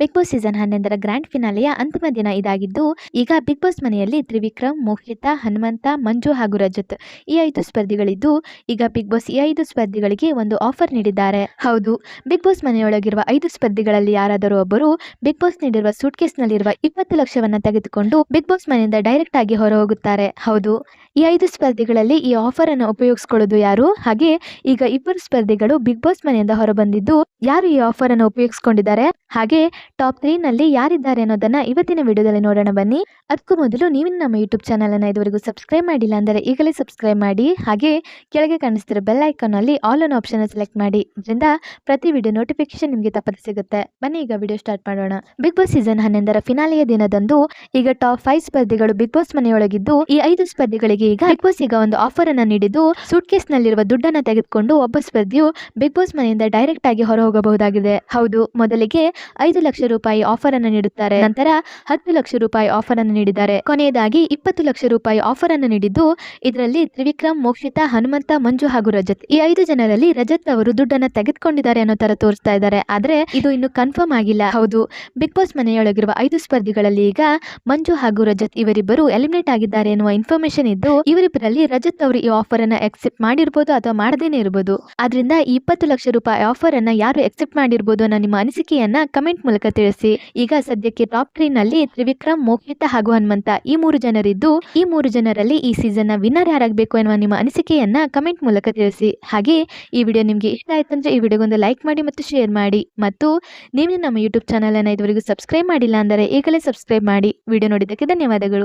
Big Boss season ಹನ್ನೊಂದರ grand ಫಿನಾಲೆಯ ಅಂತಿಮ ದಿನ ಇದಾಗಿದ್ದು, ಈಗ ಬಿಗ್ ಬಾಸ್ ಮನೆಯಲ್ಲಿ ತ್ರಿವಿಕ್ರಮ್, ಮೋಹಿತಾ, ಹನುಮಂತ, ಮಂಜು ಹಾಗೂ ರಜತ್ ಈ ಐದು ಸ್ಪರ್ಧಿಗಳಿದ್ದು, ಈಗ ಬಿಗ್ ಬಾಸ್ ಈ ಐದು ಸ್ಪರ್ಧಿಗಳಿಗೆ ಒಂದು ಆಫರ್ ನೀಡಿದ್ದಾರೆ. ಹೌದು ಬಿಗ್ ಬಾಸ್ ಮನೆಯೊಳಗಿರುವ ಐದು ಸ್ಪರ್ಧಿಗಳಲ್ಲಿ ಯಾರಾದರೂ ಒಬ್ಬರು ಬಿಗ್ ಬಾಸ್ ನೀಡಿರುವ ಸೂಟ್ಕೇಸ್ನಲ್ಲಿರುವ ಇಪ್ಪತ್ತು ಲಕ್ಷವನ್ನು ತೆಗೆದುಕೊಂಡು ಬಿಗ್ ಬಾಸ್ ಮನೆಯಿಂದ ಡೈರೆಕ್ಟ್ ಆಗಿ ಹೊರ ಹೋಗುತ್ತಾರೆ ಹೌದು, ಈ ಐದು ಸ್ಪರ್ಧಿಗಳಲ್ಲಿ ಈ ಆಫರ್ ಅನ್ನು ಉಪಯೋಗಿಸಿಕೊಳ್ಳೋದು ಯಾರು? ಹಾಗೆ, ಈಗ ಇಬ್ಬರು ಸ್ಪರ್ಧಿಗಳು ಬಿಗ್ ಬಾಸ್ ಮನೆಯಿಂದ ಹೊರಬಂದಿದ್ದು, ಯಾರು ಈ ಆಫರ್ ಅನ್ನು ಉಪಯೋಗಿಸಿಕೊಂಡಿದ್ದಾರೆ? ಹಾಗೆ ಟಾಪ್ ತ್ರೀ ನಲ್ಲಿ ಯಾರಿದ್ದಾರೆ ಅನ್ನೋದನ್ನ ಇವತ್ತಿನ ವಿಡಿಯೋದಲ್ಲಿ ನೋಡೋಣ ಬನ್ನಿ. ಅದಕ್ಕೂ ಮೊದಲು ನೀವು ನಮ್ಮ ಯೂಟ್ಯೂಬ್ ಚಾನಲ್ ಅನ್ನ ಇದುವರೆಗೂ ಸಬ್ಸ್ಕ್ರೈಬ್ ಮಾಡಿಲ್ಲ ಅಂದರೆ ಈಗಲೇ ಸಬ್ಸ್ಕ್ರೈಬ್ ಮಾಡಿ. ಹಾಗೆ ಕೆಳಗೆ ಕಾಣಿಸ್ತಿರೋ ಬೆಲ್ ಐಕಾನ್ ಅಲ್ಲಿ ಆಲ್ ಅನ್ ಆಪ್ಷನ್ ಸೆಲೆಕ್ಟ್ ಮಾಡಿ. ಇದರಿಂದ ಪ್ರತಿ ವಿಡಿಯೋ ನೋಟಿಫಿಕೇಶನ್ ನಿಮಗೆ ತಪ್ಪದೆ ಸಿಗುತ್ತೆ. ಬನ್ನಿ, ಈಗ ವಿಡಿಯೋ ಸ್ಟಾರ್ಟ್ ಮಾಡೋಣ. ಬಿಗ್ ಬಾಸ್ ಸೀಸನ್ ಹನ್ನೊಂದರ ಫಿನಾಲೆಯ ದಿನದಂದು ಈಗ ಟಾಪ್ ಫೈವ್ ಸ್ಪರ್ಧಿಗಳು ಬಿಗ್ ಬಾಸ್ ಮನೆಯೊಳಗಿದ್ದು, ಈ ಐದು ಸ್ಪರ್ಧಿಗಳಿಗೆ ಈಗ ಬಿಗ್ ಬಾಸ್ ಈಗ ಒಂದು ಆಫರ್ ಅನ್ನು ನೀಡಿದ್ದು ಸೂಟ್ ಕೇಸ್ ನಲ್ಲಿರುವ ದುಡ್ಡನ್ನ ತೆಗೆದುಕೊಂಡು ಒಬ್ಬ ಸ್ಪರ್ಧಿಯು ಬಿಗ್ ಬಾಸ್ ಮನೆಯಿಂದ ಡೈರೆಕ್ಟ್ ಆಗಿ ಹೊರ ಹೋಗಬಹುದಾಗಿದೆ ಹೌದು, ಮೊದಲಿಗೆ ಐದು ಲಕ್ಷ ರೂಪಾಯಿ ಆಫರ್ ಅನ್ನು ನೀಡುತ್ತಾರೆ. ನಂತರ ಹತ್ತು ಲಕ್ಷ ರೂಪಾಯಿ ಆಫರ್ ಅನ್ನು ನೀಡಿದ್ದಾರೆ. ಕೊನೆಯದಾಗಿ ಇಪ್ಪತ್ತು ಲಕ್ಷ ರೂಪಾಯಿ ಆಫರ್ ಅನ್ನು ನೀಡಿದ್ದು ಇದರಲ್ಲಿ ತ್ರಿವಿಕ್ರಮ್, ಮೋಕ್ಷಿತಾ, ಹನುಮಂತ, ಮಂಜು ಹಾಗೂ ರಜತ್. ಈ ಐದು ಜನರಲ್ಲಿ ರಜತ್ ಅವರು ದುಡ್ಡನ್ನ ತೆಗೆದುಕೊಂಡಿದ್ದಾರೆ ಅನ್ನೋ ತರ ತೋರಿಸ್ತಾ ಇದ್ದಾರೆ. ಆದ್ರೆ ಇದು ಇನ್ನು ಕನ್ಫರ್ಮ್ ಆಗಿಲ್ಲ. ಹೌದು ಬಿಗ್ ಬಾಸ್ ಮನೆಯೊಳಗಿರುವ ಐದು ಸ್ಪರ್ಧಿಗಳಲ್ಲಿ ಈಗ ಮಂಜು ಹಾಗೂ ರಜತ್ ಇವರಿಬ್ಬರು ಎಲಿಮಿನೇಟ್ ಆಗಿದ್ದಾರೆ ಎನ್ನುವ ಇನ್ಫಾರ್ಮೇಶನ್ ಇದ್ದು, ಇವರಿಬ್ಬರಲ್ಲಿ ರಜತ್ ಅವರು ಈ ಆಫರ್ ಅನ್ನ ಎಕ್ಸೆಪ್ಟ್ ಮಾಡಿರ್ಬೋದು ಅಥವಾ ಮಾಡದೇನೆ ಇರಬಹುದು ಆದ್ರಿಂದ ಈ ಇಪ್ಪತ್ತು ಲಕ್ಷ ರೂಪಾಯಿ ಆಫರ್ ಅನ್ನ ಯಾರು ಎಕ್ಸೆಪ್ಟ್ ಮಾಡಿರ್ಬೋದು ಅನ್ನೋ ನಿಮ್ಮ ಅನಿಸಿಕೆಯನ್ನ ಕಮೆಂಟ್ ಮೂಲಕ ತಿಳಿಸಿ. ಈಗ ಸದ್ಯಕ್ಕೆ ಟಾಪ್ ತ್ರೀ ನಲ್ಲಿ ತ್ರಿವಿಕ್ರಮ್, ಮೋಹಿತ ಹಾಗೂ ಹನುಮಂತ ಈ ಮೂರು ಜನರಿದ್ದು, ಈ ಮೂರು ಜನರಲ್ಲಿ ಈ ಸೀಸನ್ನ ವಿನ್ನರ್ ಯಾರಾಗಬೇಕು ಎನ್ನುವ ನಿಮ್ಮ ಅನಿಸಿಕೆಯನ್ನ ಕಮೆಂಟ್ ಮೂಲಕ ತಿಳಿಸಿ. ಹಾಗೆ ಈ ವಿಡಿಯೋ ನಿಮಗೆ ಇಷ್ಟ ಆಯ್ತಂದ್ರೆ ಈ ವಿಡಿಯೋಗೊಂದು ಲೈಕ್ ಮಾಡಿ ಮತ್ತು ಶೇರ್ ಮಾಡಿ. ಮತ್ತು ನೀವು ನಮ್ಮ ಯೂಟ್ಯೂಬ್ ಚಾನಲ್ ಅನ್ನ ಇದುವರೆಗೂ ಸಬ್ಸ್ಕ್ರೈಬ್ ಮಾಡಿಲ್ಲ ಅಂದರೆ ಈಗಲೇ ಸಬ್ಸ್ಕ್ರೈಬ್ ಮಾಡಿ. ವಿಡಿಯೋ ನೋಡಿದ್ದಕ್ಕೆ ಧನ್ಯವಾದಗಳು.